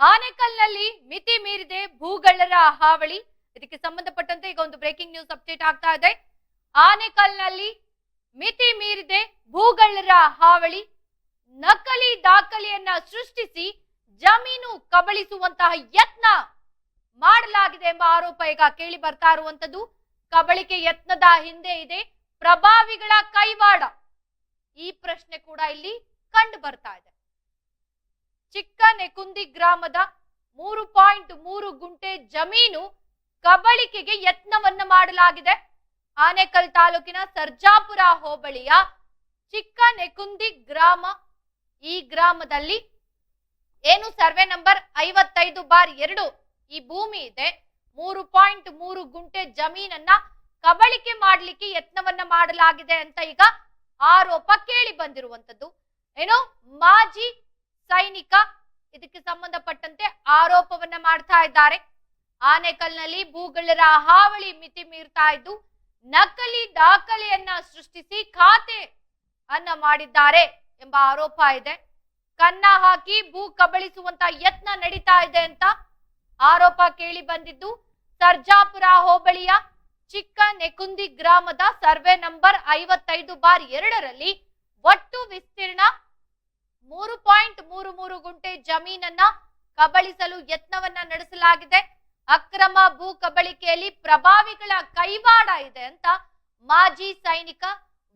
ಆನೆಕಲ್ನಲ್ಲಿ ಮಿತಿ ಮೀರಿದೆ ಭೂಗಳ್ಳರ ಹಾವಳಿ. ಇದಕ್ಕೆ ಸಂಬಂಧಪಟ್ಟಂತೆ ಈಗ ಒಂದು ಬ್ರೇಕಿಂಗ್ ನ್ಯೂಸ್ ಅಪ್ಡೇಟ್ ಆಗ್ತಾ ಇದೆ. ಆನೆಕಲ್ನಲ್ಲಿ ಮಿತಿ ಮೀರಿದೆ ಭೂಗಳ್ಳರ ಹಾವಳಿ. ನಕಲಿ ದಾಖಲೆಯನ್ನ ಸೃಷ್ಟಿಸಿ ಜಮೀನು ಕಬಳಿಸುವಂತಹ ಯತ್ನ ಮಾಡಲಾಗಿದೆ ಎಂಬ ಆರೋಪ ಈಗ ಕೇಳಿ ಬರ್ತಾ ಇರುವಂತದ್ದು ಕಬಳಿಕೆ ಯತ್ನದ ಹಿಂದೆ ಇದೆ. ಪ್ರಭಾವಿಗಳ ಕೈವಾಡ. ಈ ಪ್ರಶ್ನೆ ಕೂಡ ಇಲ್ಲಿ ಕಂಡು ಬರ್ತಾ ಇದೆ. ಚಿಕ್ಕ ನೆಕುಂದಿ ಗ್ರಾಮದ ಮೂರು ಪಾಯಿಂಟ್ ಮೂರು ಗುಂಟೆ ಜಮೀನು ಕಬಳಿಕೆಗೆ ಯತ್ನವನ್ನ ಮಾಡಲಾಗಿದೆ. ಆನೇಕಲ್ ತಾಲೂಕಿನ ಸರ್ಜಾಪುರ ಹೋಬಳಿಯ ಚಿಕ್ಕ ನೆಕುಂದಿ ಗ್ರಾಮ. ಈ ಗ್ರಾಮದಲ್ಲಿ ಏನು ಸರ್ವೆ ನಂಬರ್ ಐವತ್ತೈದು ಬಾರ್ ಎರಡು ಈ ಭೂಮಿ ಇದೆ. ಮೂರು ಪಾಯಿಂಟ್ ಮೂರು ಗುಂಟೆ ಜಮೀನನ್ನ ಕಬಳಿಕೆ ಮಾಡಲಿಕ್ಕೆ ಯತ್ನವನ್ನ ಮಾಡಲಾಗಿದೆ ಅಂತ ಈಗ ಆರೋಪ ಕೇಳಿ ಬಂದಿರುವಂತದ್ದು. ಏನು ಮಾಜಿ ಸೈನಿಕ, ಇದಕ್ಕೆ ಸಂಬಂಧಪಟ್ಟಂತೆ ಆರೋಪವನ್ನ ಮಾಡ್ತಾ ಇದ್ದಾರೆ. ಆನೆಕಲ್ನಲ್ಲಿ ಭೂಗಳ್ಳರ ಹಾವಳಿ ಮಿತಿ ಮೀರ್ತಾ ಇದ್ದು, ನಕಲಿ ದಾಖಲೆಯನ್ನ ಸೃಷ್ಟಿಸಿ ಖಾತೆ ಅನ್ನ ಮಾಡಿದ್ದಾರೆ ಎಂಬ ಆರೋಪ ಇದೆ. ಕನ್ನ ಹಾಕಿ ಭೂ ಕಬಳಿಸುವಂತ ಯತ್ನ ನಡೀತಾ ಇದೆ ಅಂತ ಆರೋಪ ಕೇಳಿ ಬಂದಿದ್ದು, ಸರ್ಜಾಪುರ ಹೋಬಳಿಯ ಚಿಕ್ಕ ನೆಕುಂದಿ ಗ್ರಾಮದ ಸರ್ವೆ ನಂಬರ್ ಐವತ್ತೈದು ಬಾರ್ ಎರಡರಲ್ಲಿ ಒಟ್ಟು ವಿಸ್ತೀರ್ಣ ಮೂರು ಪಾಯಿಂಟ್ ಮೂರು ಮೂರು ಗುಂಟೆ ಜಮೀನನ್ನ ಕಬಳಿಸಲು ಯತ್ನವನ್ನ ನಡೆಸಲಾಗಿದೆ. ಅಕ್ರಮ ಭೂ ಕಬಳಿಕೆಯಲ್ಲಿ ಪ್ರಭಾವಿಗಳ ಕೈವಾಡ ಇದೆ ಅಂತ ಮಾಜಿ ಸೈನಿಕ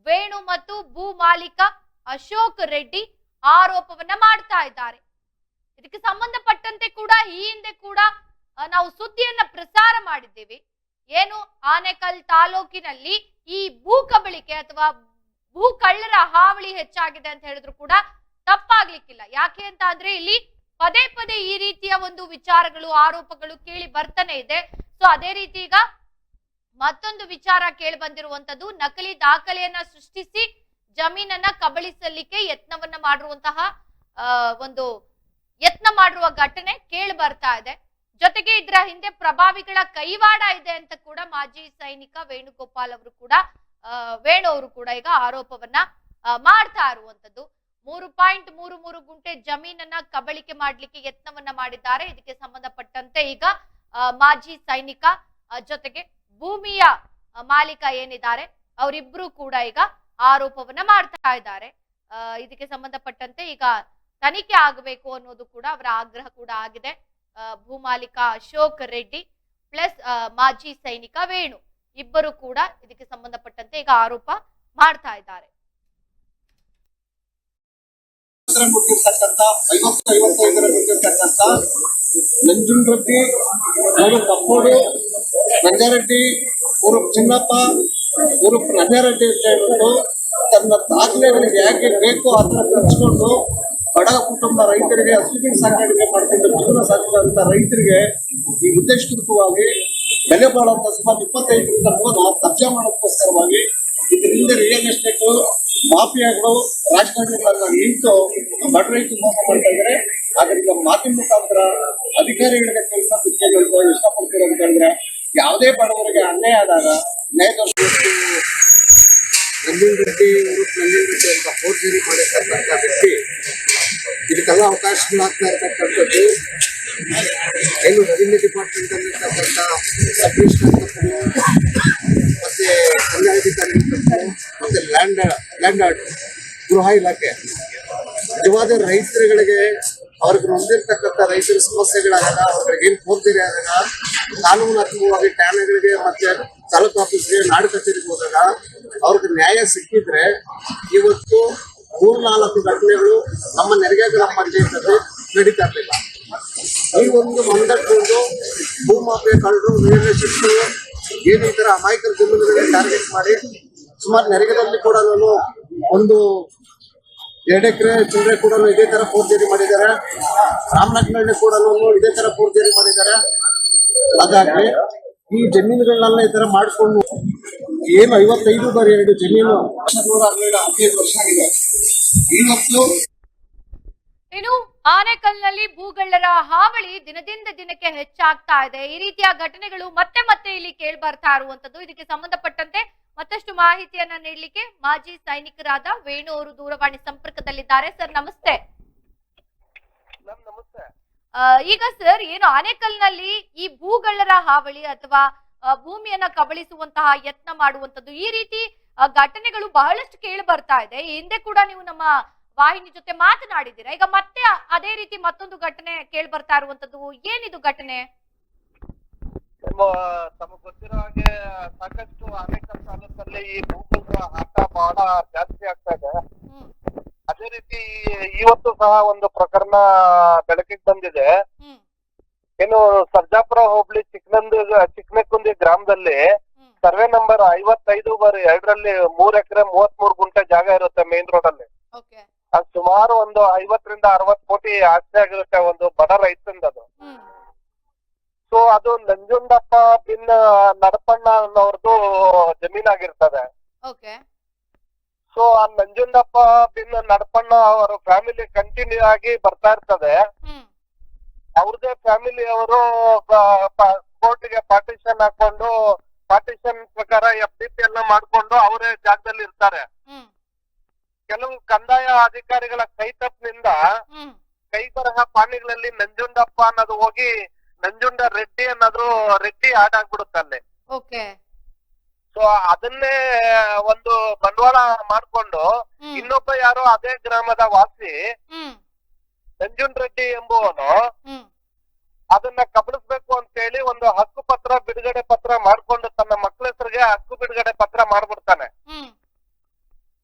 ವೇಣು ಮತ್ತು ಭೂ ಮಾಲೀಕ ಅಶೋಕ್ ರೆಡ್ಡಿ ಆರೋಪವನ್ನ ಮಾಡ್ತಾ ಇದ್ದಾರೆ. ಇದಕ್ಕೆ ಸಂಬಂಧಪಟ್ಟಂತೆ ಕೂಡ ಈ ಹಿಂದೆ ಕೂಡ ನಾವು ಸುದ್ದಿಯನ್ನ ಪ್ರಸಾರ ಮಾಡಿದ್ದೇವೆ. ಏನು ಆನೆಕಲ್ ತಾಲೂಕಿನಲ್ಲಿ ಈ ಭೂ ಕಬಳಿಕೆ ಅಥವಾ ಭೂ ಕಳ್ಳರ ಹಾವಳಿ ಹೆಚ್ಚಾಗಿದೆ ಅಂತ ಹೇಳಿದ್ರು ಕೂಡ ತಪ್ಪಾಗ್ಲಿಕ್ಕಿಲ್ಲ. ಯಾಕೆ ಅಂತ ಅಂದ್ರೆ ಇಲ್ಲಿ ಪದೇ ಪದೇ ಈ ರೀತಿಯ ಒಂದು ವಿಚಾರಗಳು, ಆರೋಪಗಳು ಕೇಳಿ ಬರ್ತಾನೆ ಇದೆ. ಸೊ ಅದೇ ರೀತಿ ಈಗ ಮತ್ತೊಂದು ವಿಚಾರ ಕೇಳಿ ಬಂದಿರುವಂತದ್ದು, ನಕಲಿ ದಾಖಲೆಯನ್ನ ಸೃಷ್ಟಿಸಿ ಜಮೀನನ್ನ ಕಬಳಿಸಲಿಕ್ಕೆ ಯತ್ನವನ್ನ ಮಾಡಿರುವಂತಹ ಒಂದು ಯತ್ನ ಮಾಡಿರುವ ಘಟನೆ ಕೇಳಿ ಬರ್ತಾ ಇದೆ. ಜೊತೆಗೆ ಇದರ ಹಿಂದೆ ಪ್ರಭಾವಿಗಳ ಕೈವಾಡ ಇದೆ ಅಂತ ಕೂಡ ಮಾಜಿ ಸೈನಿಕ ವೇಣುಗೋಪಾಲ್ ಅವರು ಕೂಡ ವೇಣು ಅವರು ಕೂಡ ಈಗ ಆರೋಪವನ್ನ ಮಾಡ್ತಾ ಇರುವಂತದ್ದು. ಮೂರು ಪಾಯಿಂಟ್ ಮೂರು ಮೂರು ಗುಂಟೆ ಜಮೀನನ್ನ ಕಬಳಿಕೆ ಮಾಡಲಿಕ್ಕೆ ಯತ್ನವನ್ನ ಮಾಡಿದ್ದಾರೆ. ಇದಕ್ಕೆ ಸಂಬಂಧಪಟ್ಟಂತೆ ಈಗ ಮಾಜಿ ಸೈನಿಕ ಜೊತೆಗೆ ಭೂಮಿಯ ಮಾಲೀಕ ಏನಿದ್ದಾರೆ, ಅವರಿಬ್ರು ಕೂಡ ಈಗ ಆರೋಪವನ್ನ ಮಾಡ್ತಾ ಇದ್ದಾರೆ. ಇದಕ್ಕೆ ಸಂಬಂಧಪಟ್ಟಂತೆ ಈಗ ತನಿಖೆ ಆಗಬೇಕು ಅನ್ನೋದು ಕೂಡ ಅವರ ಆಗ್ರಹ ಕೂಡ ಆಗಿದೆ. ಭೂ ಭೂಮಾಲೀಕ ಅಶೋಕ್ ರೆಡ್ಡಿ ಪ್ಲಸ್ ಮಾಜಿ ಸೈನಿಕ ವೇಣು ಇಬ್ಬರು ಕೂಡ ಇದಕ್ಕೆ ಸಂಬಂಧಪಟ್ಟಂತೆ ಈಗ ಆರೋಪ ಮಾಡ್ತಾ ಇದ್ದಾರೆ. ಎಕರೆ ಮುಟ್ಟಿರ್ತಕ್ಕಂಥ ಐವತ್ತು ಐವತ್ತು ಎಕರೆ ನಂಜುನ್ ರೆಡ್ಡಿ ಅವರು ಕಪ್ಪೋಡು, ರಂಗಾರೆಡ್ಡಿ ಊರು ಚಿನ್ನಪ್ಪ ಊರು ರಂಗಾರೆಡ್ಡಿ ಅಂತ ಹೇಳ್ಬಿಟ್ಟು ತನ್ನ ದಾಖಲೆಗಳಿಗೆ ಯಾಕೆ ಬೇಕೋ ಅದನ್ನ ಕಚ್ಕೊಂಡು ಬಡ ಕುಟುಂಬ ರೈತರಿಗೆ ಹಸುವಿನ ಸಾಗಾಣಿಕೆ ಮಾಡ್ಕೊಂಡು ಜೀವನ ಸಾಗಿಸುವಂತ ರೈತರಿಗೆ ಈ ಉದ್ದೇಶಪೂರ್ವಕವಾಗಿ ಬೆಲೆ ಬಾಳುವಂತ ಸುಮಾರು ಇಪ್ಪತ್ತೈದರಿಂದ ಮೂವತ್ತು ಕಬ್ಜಾ ಮಾಡೋದಕ್ಕೋಸ್ಕರವಾಗಿ ಇದರಿಂದ ರಿಯಲ್ ಎಸ್ಟೇಟ್ ಮಾಫಿಯಾಗಳು ರಾಜಕಾರಣಿಗಳನ್ನ ನಿಂತು ಬಡ ರೈತರು ಮೋಸ ಮಾಡ್ತಾ ಅದರಿಂದ ಮಾಧ್ಯಮ ಮುಖಾಂತರ ಅಧಿಕಾರಿಗಳಿಗೆ ಕೆಲಸ ಕೇಳಬೇಕು ಇಷ್ಟಪಡ್ತೀರ ಅಂತ ಹೇಳಿದ್ರೆ ಯಾವುದೇ ಬಡವರಿಗೆ ಅನ್ಯಾಯ ಆದಾಗ ನ್ಯಾಯದರ್ಶಿ ನಂಜುಂಡ ರೆಡ್ಡಿ ನಂಜುಂಡ ರೆಡ್ಡಿ ಅಂತ ಫೋರ್ಜರಿ ಮಾಡಿರ್ತಕ್ಕಂಥ ವ್ಯಕ್ತಿ, ಇದಕ್ಕೆಲ್ಲ ಅವಕಾಶಗಳಾಗ್ತಾ ಇರ್ತಕ್ಕಂಥದ್ದು. ಏನು ರೆವಿನ್ಯೂ ಡಿಪಾರ್ಟ್ಮೆಂಟ್ ಅಲ್ಲಿರ್ತಕ್ಕಂಥ ಸಬ್ ಮತ್ತೆ ಜಿಲ್ಲಾಧಿಕಾರಿಗಳು ಮತ್ತೆ ಲ್ಯಾಂಡ್ ಲ್ಯಾಂಡ್ ಗೃಹ ಇಲಾಖೆ. ನಿಜವಾದ ರೈತರುಗಳಿಗೆ ಅವ್ರಿಗೆ ನೊಂದಿರ್ತಕ್ಕಂಥ ರೈತರ ಸಮಸ್ಯೆಗಳಾದಾಗ ಅವ್ರಿಗೆ ಏನ್ ಫೋರ್ಜರಿ ಆದಾಗ, ಕಾನೂನಾತ್ಮಕವಾಗಿ ಠಾಣೆಗಳಿಗೆ ಮತ್ತೆ ತಾಲೂಕು ಆಫೀಸ್ಗೆ ನಾಡು ಕಚೇರಿಗೆ ಹೋದಾಗ ಅವ್ರಿಗೆ ನ್ಯಾಯ ಸಿಕ್ಕಿದ್ರೆ ಇವತ್ತು ಮೂರ್ನಾಲ್ಕು ಘಟನೆಗಳು ನಮ್ಮ ನೆರಿಗೆ ಗ್ರಾಮ ಪಂಚಾಯತ್ನಲ್ಲಿ ನಡೀತಾ ಇರಲಿಲ್ಲ. ಈ ಒಂದು ಮಂದಟ್ಕೊಂಡು ಭೂಮಾಪೆ ಕಳ್ಳರು ನೀರಿನ ಶಿಕ್ಷಣ ಏನು ಈ ಅಮಾಯಕರ ಜಮೀನುಗಳಿಗೆ ಟಾರ್ಗೆಟ್ ಮಾಡಿ, ಸುಮಾರು ನೆರಿಗೆದಲ್ಲಿ ಕೂಡ ನಾನು ಒಂದು ಎರಡು ಎಕರೆ ಚಿಲ್ಲರೆ ಕೂಡ ಇದೇ ತರ ಫೋರ್ಜರಿ ಮಾಡಿದ್ದಾರೆ. ರಾಮನಗರದಲ್ಲಿ ಕೂಡ ಇದೇ ತರ ಫೋರ್ಜರಿ ಮಾಡಿದ್ದಾರೆ. ಹಾಗಾಗಿ ಈ ಜಮೀನುಗಳನ್ನೆಲ್ಲ ಈ ತರ ಮಾಡಿಕೊಂಡು ಏನು ಐವತ್ತೈದು ಬಾರಿ ಎರಡು ಜಮೀನು ನೂರ ಹದಿನೈದು ವರ್ಷ ಆಗಿದೆ. ಇವತ್ತು ಇನ್ನು ಆನೆಕಲ್ನಲ್ಲಿ ಭೂಗಳ್ಳರ ಹಾವಳಿ ದಿನದಿಂದ ದಿನಕ್ಕೆ ಹೆಚ್ಚಾಗ್ತಾ ಇದೆ. ಈ ರೀತಿಯ ಘಟನೆಗಳು ಮತ್ತೆ ಮತ್ತೆ ಇಲ್ಲಿ ಕೇಳಿ ಬರ್ತಾ ಇರುವಂತದ್ದು. ಇದಕ್ಕೆ ಸಂಬಂಧಪಟ್ಟಂತೆ ಮತ್ತಷ್ಟು ಮಾಹಿತಿಯನ್ನ ನೀಡಲಿಕ್ಕೆ ಮಾಜಿ ಸೈನಿಕರಾದ ವೇಣು ಅವರು ದೂರವಾಣಿ ಸಂಪರ್ಕದಲ್ಲಿದ್ದಾರೆ. ಸರ್ ನಮಸ್ತೆ. ಈಗ ಸರ್ ಏನು ಆನೆಕಲ್ನಲ್ಲಿ ಈ ಭೂಗಳ್ಳರ ಹಾವಳಿ ಅಥವಾ ಭೂಮಿಯನ್ನ ಕಬಳಿಸುವಂತಹ ಯತ್ನ ಮಾಡುವಂತದ್ದು ಈ ರೀತಿ ಘಟನೆಗಳು ಬಹಳಷ್ಟು ಕೇಳಿ ಬರ್ತಾ ಇದೆ ಹಿಂದೆ ಕೂಡ ನೀವು ನಮ್ಮ ವಾಹಿನಿ ಜೊತೆ ಮಾತನಾಡಿದ್ದೀರಾ? ಈಗ ಮತ್ತೆ ಅದೇ ರೀತಿ ಮತ್ತೊಂದು ಘಟನೆ ಕೇಳಿ ಬರ್ತಾ ಇರುವಂತದ್ದು ಏನಿದು ಘಟನೆ? ತಮಗ್ ಗೊತ್ತಿರೋ ಹಾಗೆ ಸಾಕಷ್ಟು ಅನೇಕ ತಾಲೂಕಲ್ಲಿ ಈ ಭೂಕುಂದ್ರ ಆಟ ಬಹಳ ಜಾಸ್ತಿ ಆಗ್ತಾ ಇದೆ. ಅದೇ ರೀತಿ ಇವತ್ತು ಸಹ ಒಂದು ಪ್ರಕರಣ ಬೆಳಕಿಗೆ ಬಂದಿದೆ. ಏನು ಸರ್ಜಾಪುರ ಹೋಬಳಿ ಚಿಕ್ಕನಂದ ಚಿಕ್ಕನಕುಂದಿ ಗ್ರಾಮದಲ್ಲಿ ಸರ್ವೆ ನಂಬರ್ ಐವತ್ತೈದು ಬಾರಿ ಎರಡರಲ್ಲಿ ಮೂರ್ ಎಕರೆ ಮೂವತ್ ಮೂರ್ ಗುಂಟೆ ಜಾಗ ಇರುತ್ತೆ ಮೇನ್ ರೋಡ್ ಅಲ್ಲಿ ಅದು ಸುಮಾರು ಒಂದು ಐವತ್ತರಿಂದ ಅರವತ್ ಕೋಟಿ ಆಸ್ತಿ ಆಗಿರುತ್ತೆ ಒಂದು ಬಡ ರೈತಂದ ಅದು. ಸೊ ಅದು ನಂಜುಂಡಪ್ಪ ಬಿನ್ ನಡಪಣ್ಣ ಅನ್ನೋರ್ದು ಜಮೀನಾಗಿರ್ತದೆ ಸೊ ಆ ನಂಜುಂಡಪ್ಪ ಬಿನ್ ನಡಪಣ್ಣ ಅವರ ಫ್ಯಾಮಿಲಿ ಕಂಟಿನ್ಯೂ ಆಗಿ ಬರ್ತಾ ಇರ್ತದೆ. ಅವ್ರದೇ ಫ್ಯಾಮಿಲಿ ಅವರು ಕೋರ್ಟ್ಗೆ ಪಾರ್ಟಿಷನ್ ಹಾಕೊಂಡು ಪಾರ್ಟಿಷನ್ ಪ್ರಕಾರ ಎಫ್ ಡಿ ಪಿ ಎಲ್ಲ ಮಾಡ್ಕೊಂಡು ಅವರೇ ಜಾಗದಲ್ಲಿ ಇರ್ತಾರೆ. ಕೆಲವು ಕಂದಾಯ ಅಧಿಕಾರಿಗಳ ಕೈತಪ್ಪಿನಿಂದ ಕೈ ಬರಹ ಪಾಣಿಗಳಲ್ಲಿ ನಂಜುಂಡಪ್ಪ ಅನ್ನೋದು ಹೋಗಿ ನಂಜುಂಡ ರೆಡ್ಡಿ ಅನ್ನೋದು ರೆಡ್ಡಿ ಆಡ್ ಆಗ್ಬಿಡುತ್ತೆ ಅಲ್ಲಿ. ಓಕೆ. ಸೊ ಅದನ್ನೇ ಒಂದು ಬಂಡವಾಳ ಮಾಡ್ಕೊಂಡು ಇನ್ನೊಬ್ಬ ಯಾರೋ ಅದೇ ಗ್ರಾಮದ ವಾಸಿ ನಂಜುಂಡ್ ರೆಡ್ಡಿ ಎಂಬುವನು ಅದನ್ನ ಕಬಳಿಸ್ಬೇಕು ಅಂತ ಹೇಳಿ ಒಂದು ಹಕ್ಕು ಪತ್ರ ಬಿಡುಗಡೆ ಪತ್ರ ಮಾಡ್ಕೊಂಡು ತನ್ನ ಮಕ್ಕಳ ಹೆಸರಿಗೆ ಹಕ್ಕು ಬಿಡುಗಡೆ ಪತ್ರ ಮಾಡ್ಬಿಡ್ತಾನೆ.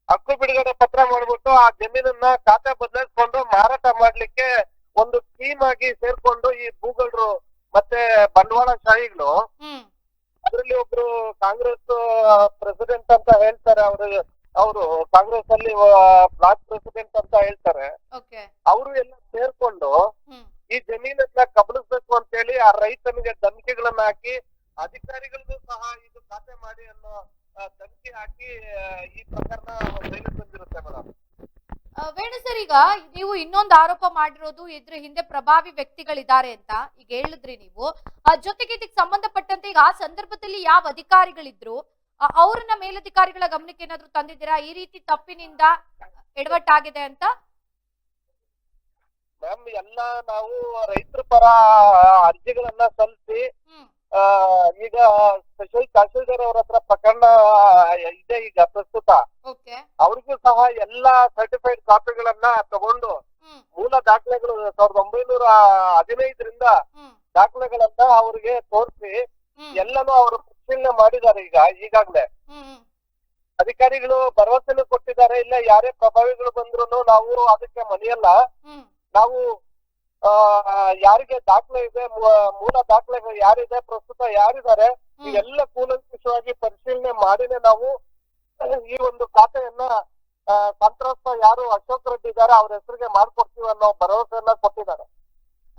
ಹಕ್ಕು ಬಿಡುಗಡೆ ಪತ್ರ ಮಾಡ್ಬಿಟ್ಟು ಆ ಜಮೀನನ್ನ ಖಾತೆ ಬದಲಾಯಿಸ್ಕೊಂಡು ಮಾರಾಟ ಮಾಡ್ಲಿಕ್ಕೆ ಒಂದು ಸ್ಕೀಮ್ ಆಗಿ ಸೇರ್ಕೊಂಡು ಈ ಭೂಗಳ್ರು ಮತ್ತೆ ಬಂಡವಾಳಶಾಹಿಗಳು ಶಾಹಿಗಳು ಅದರಲ್ಲಿ ಒಬ್ರು ಕಾಂಗ್ರೆಸ್ ಪ್ರೆಸಿಡೆಂಟ್ ಅಂತ ಹೇಳ್ತಾರೆ ಅವರು ಅವರು ಕಾಂಗ್ರೆಸ್ ಅಲ್ಲಿ ಬ್ಲಾಕ್ ಪ್ರೆಸಿಡೆಂಟ್ ಅಂತ ಹೇಳ್ತಾರೆ. ಅವರು ಎಲ್ಲ ಸೇರ್ಕೊಂಡು ಈ ಜಮೀನನ್ನ ಕಬಳಿಸ್ಬೇಕು ಅಂತ ಹೇಳಿ ಆ ರೈತನಿಗೆ ಧಮಕಿಗಳನ್ನ ಹಾಕಿ ಅಧಿಕಾರಿಗಳಿಗೂ ಸಹ ಇದು ಖಾತೆ ಮಾಡಿ ಅನ್ನೋ ಧಮಕಿ ಹಾಕಿ ಈ ಪ್ರಕರಣ ಬಂದಿರುತ್ತೆ ಮೇಡಮ್ ವೇಣು ಸರ್ ಈಗ ನೀವು ಇನ್ನೊಂದು ಆರೋಪ ಮಾಡಿರೋದು ಇದ್ರ ಹಿಂದೆ ಪ್ರಭಾವಿ ವ್ಯಕ್ತಿಗಳಿದ್ದಾರೆ ಅಂತ ಈಗ ಹೇಳಿದ್ರಿ ನೀವು. ಆ ಜೊತೆಗೆ ಇದಕ್ಕೆ ಸಂಬಂಧಪಟ್ಟಂತೆ ಈಗ ಆ ಸಂದರ್ಭದಲ್ಲಿ ಯಾವ ಅಧಿಕಾರಿಗಳಿದ್ರು? ಅವ್ರನ್ನ ಮೇಲಧಿಕಾರಿಗಳ ಗಮನಕ್ಕೆ ಏನಾದ್ರು ತಂದಿದ್ದೀರಾ? ಈ ರೀತಿ ತಪ್ಪಿನಿಂದ ಎಡವಟ್ಟಾಗಿದೆ ಅಂತ? ಮ್ಯಾಮ್ ಎಲ್ಲ ನಾವು ರೈತರ ಪರ ಅರ್ಜಿಗಳನ್ನ ಸಲ್ಲಿಸಿ ಈಗ ಸ್ಪೆಷಲ್ ತಹಸೀಲ್ದಾರ್ ಅವ್ರ ಹತ್ರ ಪ್ರಕರಣ ಇದೆ ಈಗ ಪ್ರಸ್ತುತ. ಅವ್ರಿಗೂ ಸಹ ಎಲ್ಲಾ ಸರ್ಟಿಫೈಡ್ ಕಾಪಿಗಳನ್ನ ತಗೊಂಡು ಮೂಲ ದಾಖಲೆಗಳು ಸಾವಿರದ ಒಂಬೈನೂರ ಹದಿನೈದರಿಂದ ದಾಖಲೆಗಳನ್ನ ಅವ್ರಿಗೆ ತೋರಿಸಿ ಎಲ್ಲನೂ ಅವರು ಪರಿಶೀಲನೆ ಮಾಡಿದ್ದಾರೆ ಈಗ ಈಗಾಗ್ಲೇ. ಅಧಿಕಾರಿಗಳು ಭರವಸೆನೂ ಕೊಟ್ಟಿದ್ದಾರೆ ಇಲ್ಲ ಯಾರೇ ಪ್ರಭಾವಿಗಳು ಬಂದ್ರು ನಾವು ಅದಕ್ಕೆ ಮನೆಯಲ್ಲ ನಾವು ಯಾರಿಗೆ ದಾಖಲೆ ಇದೆ ಮೂಲ ದಾಖಲೆಗಳು ಯಾರಿದೆ ಪ್ರಸ್ತುತ ಯಾರಿದ್ದಾರೆ ಎಲ್ಲ ಇವೆಲ್ಲ ಕೂಲಂಕುಷವಾಗಿ ಪರಿಶೀಲನೆ ಮಾಡಿನೇ ನಾವು ಈ ಒಂದು ಖಾತೆಯನ್ನ ಸಂತ್ರಸ್ತ ಯಾರು ಅಶೋಕ್ ರೆಡ್ಡಿ ಇದ್ದಾರೆ ಅವ್ರ ಹೆಸರಿಗೆ ಮಾಡ್ಕೊಡ್ತೀವಿ ಅನ್ನೋ ಭರವಸೆಯನ್ನ ಕೊಟ್ಟಿದ್ದಾರೆ.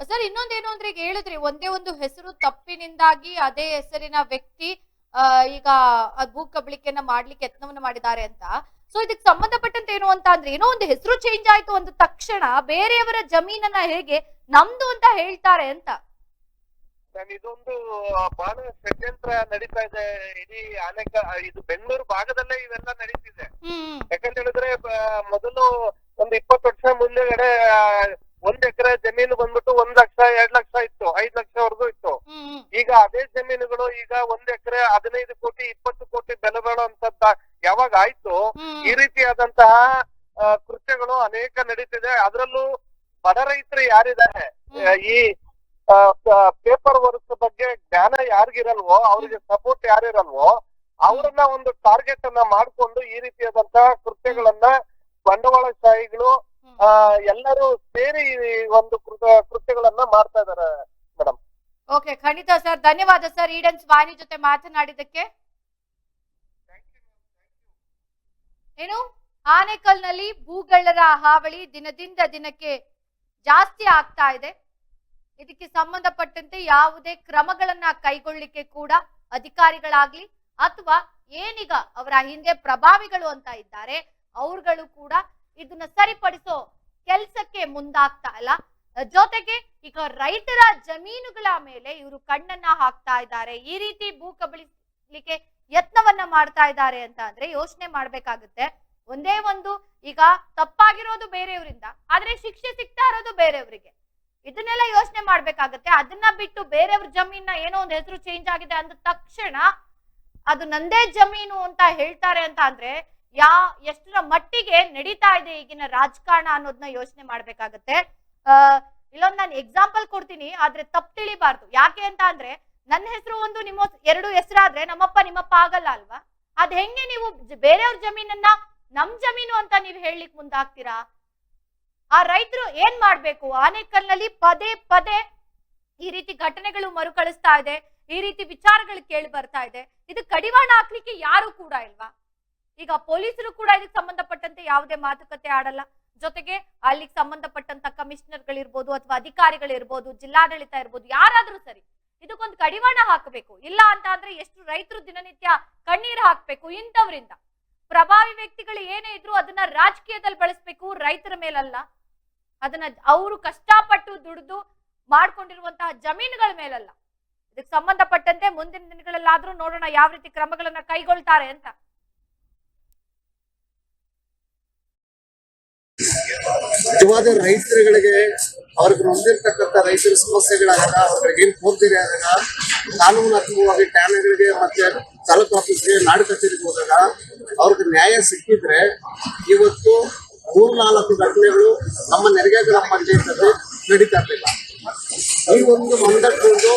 ಸರ್ ಇನ್ನೊಂದೇನು ಅಂದ್ರೆ ಈಗ ಹೇಳಿದ್ರಿ ಒಂದೇ ಒಂದು ಹೆಸರು ತಪ್ಪಿನಿಂದಾಗಿ ಅದೇ ಹೆಸರಿನ ವ್ಯಕ್ತಿ ಈಗ ಭೂ ಕಬಳಿಕೆಯನ್ನ ಮಾಡ್ಲಿಕ್ಕೆ ಯತ್ನವನ್ನ ಮಾಡಿದ್ದಾರೆ ಅಂತ. ಸೊ ಇದಕ್ಕೆ ಸಂಬಂಧಪಟ್ಟಂತೆ ಏನು ಅಂತ ಅಂದ್ರೆ ಏನೋ ಒಂದು ಹೆಸರು ಚೇಂಜ್ ಆಯ್ತು ಅಂದ ತಕ್ಷಣ ಬೇರೆಯವರ ಜಮೀನನ್ನ ಹೇಗೆ ನಮ್ದು ಅಂತ ಹೇಳ್ತಾರೆ ಅಂತ. ಇದೊಂದು ಬಹಳ ಷಡ್ಯಂತ್ರ ನಡೀತಾ ಇದೆ. ಇಡೀ ಅನೇಕ ಇದು ಬೆಂಗಳೂರು ಭಾಗದಲ್ಲೇ ಇವೆಲ್ಲ ನಡೀತಿದೆ. ಯಾಕಂತ ಹೇಳಿದ್ರೆ ಮೊದಲು ಒಂದು ಇಪ್ಪತ್ತು ವರ್ಷ ಮುಂದೆಗಡೆ ಒಂದ್ ಎಕರೆ ಜಮೀನು ಬಂದ್ಬಿಟ್ಟು ಒಂದ್ ಲಕ್ಷ ಎರಡ್ ಲಕ್ಷ ಇತ್ತು ಐದ್ ಲಕ್ಷವರೆಗೂ ಇತ್ತು. ಹ್ಮ್ ಈಗ ಅದೇ ಜಮೀನುಗಳು ಈಗ ಒಂದ್ ಎಕರೆ ಹದಿನೈದು ಕೋಟಿ ಇಪ್ಪತ್ತು ಕೋಟಿ ಬೆಲೆ ಬಾಳುವಂತ ಯಾವಾಗ ಆಯ್ತು ಹ್ಮ್. ಈ ರೀತಿಯಾದಂತಹ ಆ, ಕೃತ್ಯಗಳು ಅನೇಕ ನಡೀತಿದೆ. ಅದರಲ್ಲೂ ಬಡ ರೈತರು ಯಾರಿದ್ದಾರೆ? ಆ, ಈ ಪೇಪರ್ ವರ್ಕ್ ಬಗ್ಗೆ ಜ್ಞಾನ ಯಾರಿಗಿರಲ್ವೋ ಅವ್ರಿಗೆ ಸಪೋರ್ಟ್ ಯಾರಿರಲ್ವೋ ಅವ್ರನ್ನ ಒಂದು ಟಾರ್ಗೆಟ್ ಅನ್ನ ಮಾಡ್ಕೊಂಡು ಈ ರೀತಿಯಾದಂತಹ ಕೃತ್ಯಗಳನ್ನ ಬಂಡವಾಳಶಾಹಿಗಳು ಎಲ್ಲರೂ ಸೇರಿ ಒಂದು ಕೃತ- ಕೃತ್ಯಗಳನ್ನ ಮಾಡ್ತಾ ಇದಾರೆ ಮೇಡಮ್ ಓಕೆ ಖಂಡಿತ ಸರ್ ಧನ್ಯವಾದ ಸರ್ ಈಡನ್ಸ್ ಸ್ವಾಮಿ ಜೊತೆ ಮಾತನಾಡಿದಕ್ಕೆ ಏನು? ಆನೇಕಲ್ನಲ್ಲಿ ಭೂಗಳ್ಳರ ಹಾವಳಿ ದಿನದಿಂದ ದಿನಕ್ಕೆ ಜಾಸ್ತಿ ಆಗ್ತಾ ಇದೆ. ಇದಕ್ಕೆ ಸಂಬಂಧಪಟ್ಟಂತೆ ಯಾವುದೇ ಕ್ರಮಗಳನ್ನ ಕೈಗೊಳ್ಳಿಕ್ಕೆ ಕೂಡ ಅಧಿಕಾರಿಗಳಾಗ್ಲಿ ಅಥವಾ ಏನೀಗ ಅವರ ಹಿಂದೆ ಪ್ರಭಾವಿಗಳು ಅಂತ ಇದ್ದಾರೆ, ಅವ್ರುಗಳು ಕೂಡ ಇದನ್ನ ಸರಿಪಡಿಸೋ ಕೆಲ್ಸಕ್ಕೆ ಮುಂದಾಗ್ತಾ ಇಲ್ಲ. ಜೊತೆಗೆ ಈಗ ರೈತರ ಜಮೀನುಗಳ ಮೇಲೆ ಇವರು ಕಣ್ಣನ್ನ ಹಾಕ್ತಾ ಇದ್ದಾರೆ. ಈ ರೀತಿ ಭೂ ಕಬಳಿಸ್ಲಿಕ್ಕೆ ಯತ್ನವನ್ನ ಮಾಡ್ತಾ ಇದ್ದಾರೆ ಅಂತ ಅಂದ್ರೆ ಯೋಚನೆ ಮಾಡ್ಬೇಕಾಗುತ್ತೆ. ಒಂದೇ ಒಂದು ಈಗ ತಪ್ಪಾಗಿರೋದು ಬೇರೆಯವರಿಂದ, ಆದ್ರೆ ಶಿಕ್ಷೆ ಸಿಗ್ತಾ ಇರೋದು ಬೇರೆಯವರಿಗೆ. ಇದನ್ನೆಲ್ಲ ಯೋಚನೆ ಮಾಡ್ಬೇಕಾಗತ್ತೆ. ಅದನ್ನ ಬಿಟ್ಟು ಬೇರೆಯವ್ರ ಜಮೀನ ಏನೋ ಒಂದು ಹೆಸರು ಚೇಂಜ್ ಆಗಿದೆ ಅಂದ ತಕ್ಷಣ ಅದು ನಂದೇ ಜಮೀನು ಅಂತ ಹೇಳ್ತಾರೆ ಅಂತ ಅಂದ್ರೆ ಯಾ, ಎಷ್ಟರ ಮಟ್ಟಿಗೆ ನಡೀತಾ ಇದೆ ಈಗಿನ ರಾಜಕಾರಣ ಅನ್ನೋದನ್ನ ಯೋಚನೆ ಮಾಡ್ಬೇಕಾಗತ್ತೆ. ಆ, ಇಲ್ಲೊಂದು ನಾನು ಎಕ್ಸಾಂಪಲ್ ಕೊಡ್ತೀನಿ, ಆದ್ರೆ ತಪ್ಪು ತಿಳಿಬಾರ್ದು. ಯಾಕೆ ಅಂತ ಅಂದ್ರೆ ನನ್ನ ಹೆಸರು ಒಂದು ನಿಮ್ಮ ಎರಡು ಹೆಸರಾದ್ರೆ ನಮ್ಮಪ್ಪ ನಿಮ್ಮಪ್ಪ ಆಗಲ್ಲ ಅಲ್ವಾ? ಅದ್ ಹೆಂಗೆ ನೀವು ಬೇರೆಯವ್ರ ಜಮೀನನ್ನ ನಮ್ ಜಮೀನು ಅಂತ ನೀವು ಹೇಳಲಿಕ್ ಮುಂದಾಗ್ತೀರಾ? ಆ ರೈತರು ಏನ್ ಮಾಡ್ಬೇಕು? ಆನೇಕಲ್ನಲ್ಲಿ ಪದೇ ಪದೇ ಈ ರೀತಿ ಘಟನೆಗಳು ಮರುಕಳಿಸ್ತಾ ಇದೆ, ಈ ರೀತಿ ವಿಚಾರಗಳು ಕೇಳಿ ಬರ್ತಾ ಇದೆ. ಇದು ಕಡಿವಾಣ ಹಾಕ್ಲಿಕ್ಕೆ ಯಾರು ಕೂಡ ಇಲ್ವಾ? ಈಗ ಪೊಲೀಸರು ಕೂಡ ಇದಕ್ಕೆ ಸಂಬಂಧಪಟ್ಟಂತೆ ಯಾವುದೇ ಮಾತುಕತೆ ಆಡಲ್ಲ. ಜೊತೆಗೆ ಅಲ್ಲಿಗೆ ಸಂಬಂಧಪಟ್ಟಂತ ಕಮಿಷನರ್ಗಳಿರ್ಬೋದು ಅಥವಾ ಅಧಿಕಾರಿಗಳಿರ್ಬೋದು, ಜಿಲ್ಲಾಡಳಿತ ಇರ್ಬೋದು, ಯಾರಾದ್ರೂ ಸರಿ ಇದಕ್ಕೊಂದು ಕಡಿವಾಣ ಹಾಕಬೇಕು. ಇಲ್ಲ ಅಂತ ಅಂದ್ರೆ ಎಷ್ಟು ರೈತರು ದಿನನಿತ್ಯ ಕಣ್ಣೀರು ಹಾಕ್ಬೇಕು ಇಂಥವ್ರಿಂದ. ಪ್ರಭಾವಿ ವ್ಯಕ್ತಿಗಳು ಏನೇ ಇದ್ರು ಅದನ್ನ ರಾಜಕೀಯದಲ್ಲಿ ಬಳಸ್ಬೇಕು, ರೈತರ ಮೇಲಲ್ಲ. ಅದನ್ನ ಅವರು ಕಷ್ಟಪಟ್ಟು ದುಡಿದು ಮಾಡ್ಕೊಂಡಿರುವಂತಹ ಜಮೀನುಗಳ ಮೇಲಲ್ಲ. ಇದಕ್ಕೆ ಸಂಬಂಧಪಟ್ಟಂತೆ ಮುಂದಿನ ದಿನಗಳಲ್ಲಾದ್ರೂ ನೋಡೋಣ ಯಾವ ರೀತಿ ಕ್ರಮಗಳನ್ನ ಕೈಗೊಳ್ತಾರೆ ಅಂತ. ನಿಜವಾದ ರೈತರುಗಳಿಗೆ ಅವ್ರಿಗೆ ನೊಂದಿರ್ತಕ್ಕಂಥ ರೈತರ ಸಮಸ್ಯೆಗಳಾದಾಗ ಅವ್ರಿಗೆ ಏನ್ ಫೋರ್ಜರಿ ಆದಾಗ ಕಾನೂನಾತ್ಮಕವಾಗಿ ಠಾಣೆಗಳಿಗೆ ಮತ್ತೆ ತಾಲೂಕು ಆಫೀಸ್ಗೆ ನಾಡು ಕಚೇರಿಗೆ ಹೋದಾಗ ಅವ್ರಿಗೆ ನ್ಯಾಯ ಸಿಕ್ಕಿದ್ರೆ ಇವತ್ತು ಮೂರ್ ನಾಲ್ಕು ಘಟನೆಗಳು ನಮ್ಮ ನೆರಿಗೆ ಗ್ರಾಮ ಪಂಚಾಯತಲ್ಲಿ ನಡೀತಾ ಇರ್ಲಿಲ್ಲ. ಈ ಒಂದು ಮಂದಟ್ಕೊಂಡು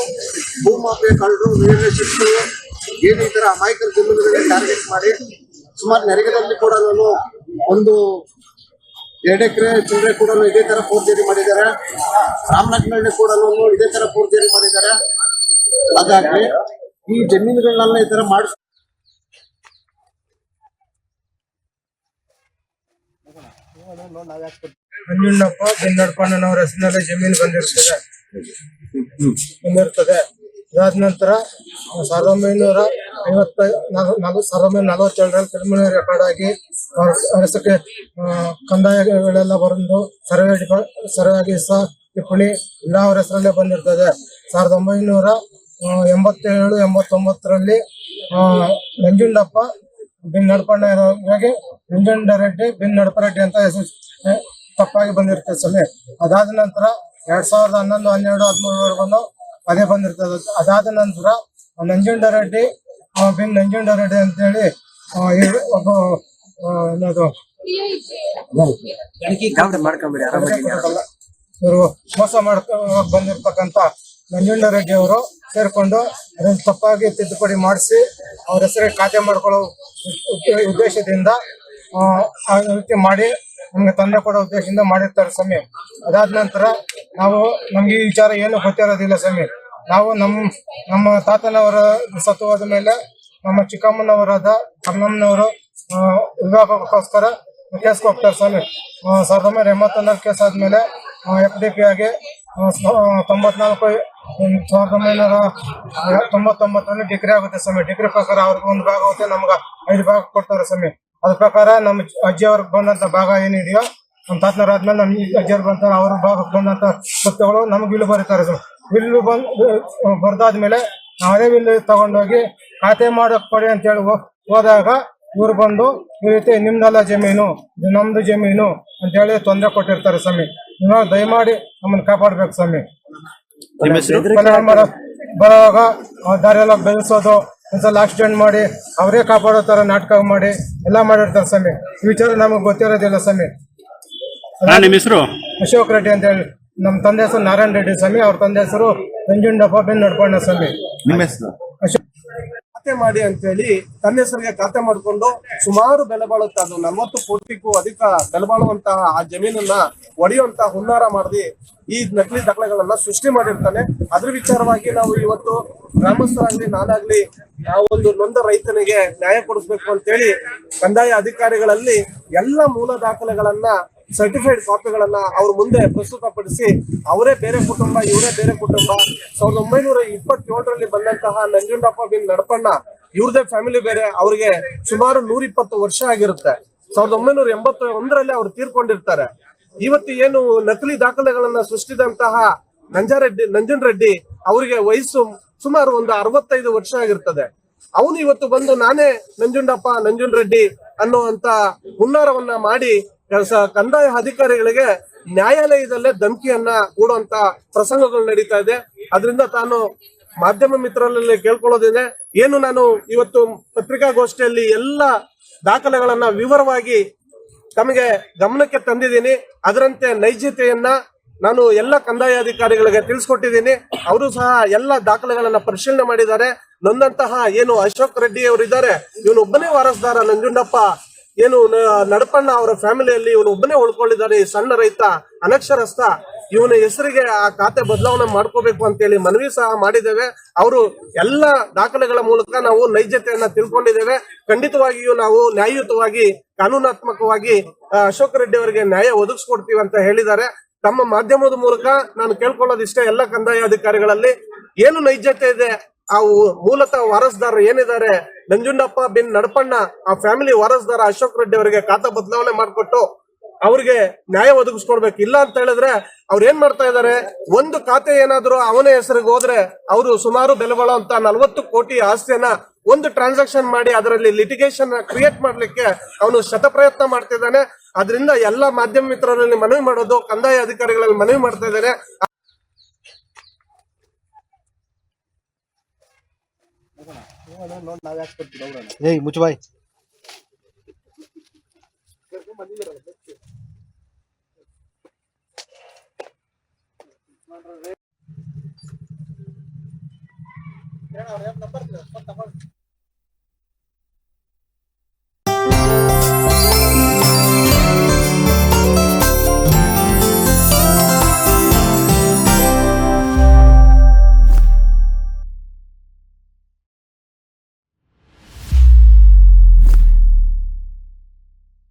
ಭೂಮಾಪೆ ಕಳ್ಳರು ರಿಯಲ್ ಶಿಕ್ಷಣ ಏನು ಈ ಅಮಾಯಕರ ಜಮೀನುಗಳಿಗೆ ಟಾರ್ಗೆಟ್ ಮಾಡಿ, ಸುಮಾರು ನೆರಿಗೆದಲ್ಲಿ ಕೂಡ ನಾನು ಒಂದು ಎರಡು ಎಕರೆ ಚಿಲ್ಲರೆ ಕೂಡ ಇದೇ ತರ ಫೋರ್ಜರಿ ಮಾಡಿದ್ದಾರೆ. ರಾಮನಗರಲ್ಲಿ ಕೂಡ ಇದೇ ತರ ಫೋರ್ಜರಿ ಮಾಡಿದ್ದಾರೆ. ಹಾಗಾಗಿ ಈ ಜಮೀನುಗಳನ್ನೆಲ್ಲ ಈ ತರ ಮಾಡಿಸ್ ಮಂಜುಣ್ಣಪ್ಪ ಬೆನ್ನಡ್ಪಣ್ಣನವರ ಹೆಸರಿನಲ್ಲಿ ಜಮೀನು ಬಂದಿರ್ತದೆ. ಬಂದಿರ್ತದೆ. ಅದಾದ ನಂತರ ಸಾವಿರದ ಒಂಬೈನೂರ ಐವತ್ತ ಸಾವಿರದ ಒಂಬೈನೂರ ನಲವತ್ತೇಳರಲ್ಲಿ ಕ್ರಿಮಿನಲ್ ರೆಕಾರ್ಡ್ ಆಗಿ ಅರಸಕ್ಕೆ ಕಂದಾಯಗಳೆಲ್ಲ ಬಂದು ಸರ್ವೆ ಸರ್ವೆ ಆಗಿ ಸಹ ಟಿಪ್ಪಣಿ ಎಲ್ಲ ಅವರ ಹೆಸರಲ್ಲೇ ಬಂದಿರ್ತದೆ. ಸಾವಿರದ ಒಂಬೈನೂರ ಎಂಬತ್ತೇಳು, ಎಂಬತ್ತೊಂಬತ್ತರಲ್ಲಿ ನಂಜುಂಡಪ್ಪ ಬಿನ್ ನಡ್ಪಣ್ಣ ಇರೋರಿಗೆ ನಂಜುಂಡ ರೆಡ್ಡಿ ಬಿನ್ ನಡ್ಪರೆಡ್ಡಿ ಅಂತ ಹೆಸರು ತಪ್ಪಾಗಿ ಬಂದಿರ್ತದೆ ಸಮಯ ಅದಾದ ನಂತರ ಎರಡ್ ಸಾವಿರದ ಹನ್ನೊಂದು, ಹನ್ನೆರಡು ಹದಿಮೂರವರೆಗೂ ಅದೇ ಬಂದಿರ್ತದ. ಅದಾದ ನಂತರ ನಂಜುಂಡ ರೆಡ್ಡಿ ಆ, ಬಿನ್ ನಂಜುಂಡ ರೆಡ್ಡಿ ಅಂತೇಳಿ ಒಬ್ಬ ಏನದು? ಇವರು ಮೋಸ ಮಾಡ್ಕೊ ಬಂದಿರ್ತಕ್ಕಂತ ನಂಜುಂಡ ರೆಡ್ಡಿ ಅವರು ಸೇರ್ಕೊಂಡು ಅದನ್ನ ತಪ್ಪಾಗಿ ತಿದ್ದುಪಡಿ ಮಾಡಿಸಿ ಅವ್ರ ಹೆಸರಿಗೆ ಖಾತೆ ಮಾಡ್ಕೊಳ್ಳೋ ಉದ್ದ- ಉದ್ದೇಶದಿಂದ ರೀತಿ ಮಾಡಿ ನಮ್ಗೆ ತಂದೆ ಕೊಡೋ ಉದ್ದೇಶದಿಂದ ಮಾಡಿರ್ತಾರೆ ಸಮಯ ಅದಾದ ನಂತರ ನಾವು ನಮ್ಗೆ ಈ ವಿಚಾರ ಏನು ಗೊತ್ತಿರೋದಿಲ್ಲ ಸಮಯ ನಾವು ನಮ್ಮ ನಮ್ಮ ತಾತನವರ ಸತ್ತು ಹೋದ ಮೇಲೆ ನಮ್ಮ ಚಿಕ್ಕಮ್ಮನವರಾದ ಅಣ್ಣಮ್ಮನವರು ವಿವಾಹಕ್ಕೋಸ್ಕರ ಕೇಸ್ಗೆ ಹೋಗ್ತಾರೆ ಸ್ವಾಮಿ. ಸಾವಿರದ ಒಂಬೈನೂರ ಎಂಬತ್ತೊಂದರ ಕೇಸ್ ಆದಮೇಲೆ ಎಫ್ ಡಿ ಪಿ ಆಗಿ ತೊಂಬತ್ನಾಲ್ಕು ಸಾವಿರದ ಒಂಬೈನೂರ ತೊಂಬತ್ತೊಂಬತ್ತರಲ್ಲಿ ಡಿಗ್ರಿ ಆಗುತ್ತೆ ಸ್ವಾಮಿ. ಡಿಗ್ರಿ ಪ್ರಕಾರ ಅವ್ರಿಗೆ ಒಂದು ಭಾಗ ಆಗುತ್ತೆ, ನಮ್ಗೆ ಐದು ಭಾಗ ಕೊಡ್ತಾರೆ ಸ್ವಾಮಿ. ಅದ್ರ ಪ್ರಕಾರ ನಮ್ಮ ಅಜ್ಜಿಯವ್ರಿಗೆ ಬಂದಂಥ ಭಾಗ ಏನಿದೆಯೋ, ನಮ್ಮ ತಾತನವ್ರು ಆದ್ಮೇಲೆ ನಮ್ಮ ಅಜ್ಜಿಯವ್ರು ಬಂತಾರೆ, ಅವ್ರ ಭಾಗಕ್ಕೆ ಬಂದಂಥ ಸತ್ಯಗಳು ನಮ್ಗೆ ಇಲ್ಲಿ ಬರೀತಾರೆ ಸ್ವಾಮಿ. ಬಿಲ್ಲು ಬಂದು ಬರ್ದಾದ್ಮೇಲೆ ನಾವೇ ಬಿಲ್ ತಗೊಂಡೋಗಿ ಖಾತೆ ಮಾಡಕ್ ಕೊಡಿ ಅಂತ ಹೇಳಿ ಹೋ- ಹೋದಾಗ ಇವ್ರು ಬಂದು ಈ ರೀತಿ ನಿಮ್ದಲ್ಲ ಜಮೀನು ಇದು ನಮ್ದು ಜಮೀನು ಅಂತ ಹೇಳಿ ತೊಂದರೆ ಕೊಟ್ಟಿರ್ತಾರೆ ಸ್ವಾಮಿ. ನೀವು ದಯಮಾಡಿ ನಮ್ಮನ್ನ ಕಾಪಾಡ್ಬೇಕು ಸ್ವಾಮಿ. ಬರೋವಾಗ ದಾರಿಯೆಲ್ಲ ಬೆಳೆಸೋದು ಒಂದ್ಸಲ ಆಕ್ಸಿಡೆಂಟ್ ಮಾಡಿ ಅವರೇ ಕಾಪಾಡೋ ತರ ನಾಟಕ ಮಾಡಿ ಎಲ್ಲ ಮಾಡಿರ್ತಾರೆ ಸ್ವಾಮಿ. ಈ ವಿಚಾರ ನಮಗೆ ಗೊತ್ತಿರೋದಿಲ್ಲ ಸ್ವಾಮಿ. ಅಶೋಕ್ ರೆಡ್ಡಿ ಅಂತ ಹೇಳಿ. ನಮ್ಮ ತಂದೆ ಹೆಸರು ನಾರಾಯಣ ರೆಡ್ಡಿ ಸ್ವಾಮಿ ಅವ್ರ ತಂದೆ ಹೆಸರು ನಂಜುಂಡಪ್ಪ ಬೆನ್ ನಡ್ಕೊಂಡ ಸ್ವಾಮಿ. ನಿಮ್ಮ ಹೆಸರು? ಅಶೋಕ್. ಖಾತೆ ಮಾಡಿ ಅಂತ ಹೇಳಿ ತನ್ನ ಹೆಸರಿಗೆ ಖಾತೆ ಮಾಡಿಕೊಂಡು ಸುಮಾರು ಬೆಲೆ ಬಾಳುತ್ತೆ. ಅದು ನಲವತ್ತು ಕೋಟಿಗೂ ಅಧಿಕ ಬೆಲೆ ಬಾಳುವಂತಹ ಆ ಜಮೀನನ್ನ ಒಡೆಯುವಂತಹ ಹುನ್ನಾರ ಮಾಡಿ ಈ ನಕಲಿ ದಾಖಲೆಗಳನ್ನ ಸೃಷ್ಟಿ ಮಾಡಿರ್ತಾನೆ. ಅದ್ರ ವಿಚಾರವಾಗಿ ನಾವು ಇವತ್ತು ಗ್ರಾಮಸ್ಥರಾಗ್ಲಿ ನಾನಾಗ್ಲಿ ಆ ಒಂದು ನೊಂದ ರೈತನಿಗೆ ನ್ಯಾಯ ಕೊಡಿಸ್ಬೇಕು ಅಂತೇಳಿ ಕಂದಾಯ ಅಧಿಕಾರಿಗಳಲ್ಲಿ ಎಲ್ಲ ಮೂಲ ದಾಖಲೆಗಳನ್ನ ಸರ್ಟಿಫೈಡ್ ಕಾಪಿಗಳನ್ನ ಅವ್ರ ಮುಂದೆ ಪ್ರಸ್ತುತಪಡಿಸಿ ಅವರೇ ಬೇರೆ ಕುಟುಂಬ, ಇವರೇ ಬೇರೆ ಕುಟುಂಬ. ಸಾವಿರದ ಒಂಬೈನೂರ ಇಪ್ಪತ್ತೇಳರಲ್ಲಿ ಬಂದಂತಹ ನಂಜುಂಡಪ್ಪ ಬಿನ್ ನಡಪಣ್ಣ, ಇವ್ರದೇ ಫ್ಯಾಮಿಲಿ ಬೇರೆ, ಅವ್ರಿಗೆ ಸುಮಾರು ನೂರ ವರ್ಷ ಆಗಿರುತ್ತೆ. ಸಾವಿರದ ಒಂಬೈನೂರ ಎಂಬತ್ತ ಒಂದರಲ್ಲಿ ಅವ್ರು ತೀರ್ಕೊಂಡಿರ್ತಾರೆ. ಇವತ್ತು ಏನು ನಕಲಿ ದಾಖಲೆಗಳನ್ನ ಸೃಷ್ಟಿಸಿದಂತಹ ನಂಜಾರೆಡ್ಡಿ ನಂಜನ್ ರೆಡ್ಡಿ ಅವರಿಗೆ ವಯಸ್ಸು ಸುಮಾರು ಒಂದು ಅರವತ್ತೈದು ವರ್ಷ ಆಗಿರ್ತದೆ. ಅವನು ಇವತ್ತು ಬಂದು ನಾನೇ ನಂಜುಂಡಪ್ಪ ನಂಜನ್ ರೆಡ್ಡಿ ಅನ್ನುವಂತ ಹುನ್ನಾರವನ್ನ ಮಾಡಿ ಕೆಲಸ ಕಂದಾಯ ಅಧಿಕಾರಿಗಳಿಗೆ ನ್ಯಾಯಾಲಯದಲ್ಲೇ ಧಮಕಿಯನ್ನ ಕೂಡುವಂತ ಪ್ರಸಂಗಗಳು ನಡೀತಾ ಇದೆ. ಅದರಿಂದ ತಾನು ಮಾಧ್ಯಮ ಮಿತ್ರರಲ್ಲಿ ಕೇಳ್ಕೊಳ್ಳೋದಿದೆ ಏನು ನಾನು ಇವತ್ತು ಪತ್ರಿಕಾಗೋಷ್ಠಿಯಲ್ಲಿ ಎಲ್ಲ ದಾಖಲೆಗಳನ್ನ ವಿವರವಾಗಿ ತಮಗೆ ಗಮನಕ್ಕೆ ತಂದಿದ್ದೀನಿ. ಅದರಂತೆ ನೈಜತೆಯನ್ನ ನಾನು ಎಲ್ಲ ಕಂದಾಯ ಅಧಿಕಾರಿಗಳಿಗೆ ತಿಳಿಸ್ಕೊಟ್ಟಿದ್ದೀನಿ. ಅವರು ಸಹ ಎಲ್ಲ ದಾಖಲೆಗಳನ್ನ ಪರಿಶೀಲನೆ ಮಾಡಿದ್ದಾರೆ. ನೊಂದಂತಹ ಏನು ಅಶೋಕ್ ರೆಡ್ಡಿ ಅವರಿದ್ದಾರೆ. ಇವನು ಒಬ್ಬನೇ ವಾರಸ್ದಾರ ನಂಜುಂಡಪ್ಪ. ಏನು ನಡಪಣ್ಣ ಅವರ ಫ್ಯಾಮಿಲಿಯಲ್ಲಿ ಇವನು ಒಬ್ಬನೇ ಉಳ್ಕೊಂಡಿದ್ದಾರೆ ಈ ಸಣ್ಣ ರೈತ, ಅನಕ್ಷರಸ್ಥ. ಇವನ ಹೆಸರಿಗೆ ಆ ಖಾತೆ ಬದಲಾವಣೆ ಮಾಡ್ಕೋಬೇಕು ಅಂತೇಳಿ ಮನವಿ ಸಹ ಮಾಡಿದ್ದೇವೆ. ಅವರು ಎಲ್ಲ ದಾಖಲೆಗಳ ಮೂಲಕ ನಾವು ನೈಜತೆಯನ್ನ ತಿಳ್ಕೊಂಡಿದ್ದೇವೆ. ಖಂಡಿತವಾಗಿಯೂ ನಾವು ನ್ಯಾಯಯುತವಾಗಿ, ಕಾನೂನಾತ್ಮಕವಾಗಿ ಅಶೋಕ್ ರೆಡ್ಡಿ ಅವರಿಗೆ ನ್ಯಾಯ ಒದಗಿಸ್ಕೊಡ್ತೀವಿ ಅಂತ ಹೇಳಿದ್ದಾರೆ. ತಮ್ಮ ಮಾಧ್ಯಮದ ಮೂಲಕ ನಾನು ಕೇಳ್ಕೊಳ್ಳೋದಿಷ್ಟೇ ಎಲ್ಲ ಕಂದಾಯ ಅಧಿಕಾರಿಗಳಲ್ಲಿ. ಏನು ನೈಜತೆ ಇದೆ? ಆ ಮೂಲತಃ ವಾರಸ್ದಾರರು ಏನಿದ್ದಾರೆ? ನಂಜುಂಡಪ್ಪ ಬಿನ್ ನಡಪಣ್ಣ, ಆ ಫ್ಯಾಮಿಲಿ ವಾರಸ್ದಾರ ಅಶೋಕ್ ರೆಡ್ಡಿ ಅವರಿಗೆ ಖಾತಾ ಬದಲಾವಣೆ ಮಾಡಿಕೊಟ್ಟು ಅವ್ರಿಗೆ ನ್ಯಾಯ ಒದಗಿಸ್ಕೊಡ್ಬೇಕು. ಇಲ್ಲ ಅಂತ ಹೇಳಿದ್ರೆ ಅವ್ರು ಏನ್ ಮಾಡ್ತಾ ಇದಾರೆ ಒಂದು ಖಾತೆ ಏನಾದ್ರು ಅವನ ಹೆಸರಿಗೆ ಹೋದ್ರೆ ಅವರು ಸುಮಾರು ಬೆಲೆ ಅಂತ ನಲವತ್ತು ಕೋಟಿ ಆಸ್ತಿಯನ್ನ ಒಂದು ಟ್ರಾನ್ಸಾಕ್ಷನ್ ಮಾಡಿ ಅದರಲ್ಲಿ ಲಿಟಿಗೇಷನ್ ಕ್ರಿಯೇಟ್ ಮಾಡ್ಲಿಕ್ಕೆ ಅವನು ಶತ ಪ್ರಯತ್ನ ಮಾಡ್ತಿದ್ದಾನೆ. ಅದರಿಂದ ಎಲ್ಲ ಮಾಧ್ಯಮ ಮಿತ್ರರಲ್ಲಿ ಮನವಿ ಮಾಡೋದು, ಕಂದಾಯ ಅಧಿಕಾರಿಗಳಲ್ಲಿ ಮನವಿ ಮಾಡ್ತಾ ಇದ್ದಾರೆ. ಏಯ್ ಮುಚ್ಚು ಬಾಯ್.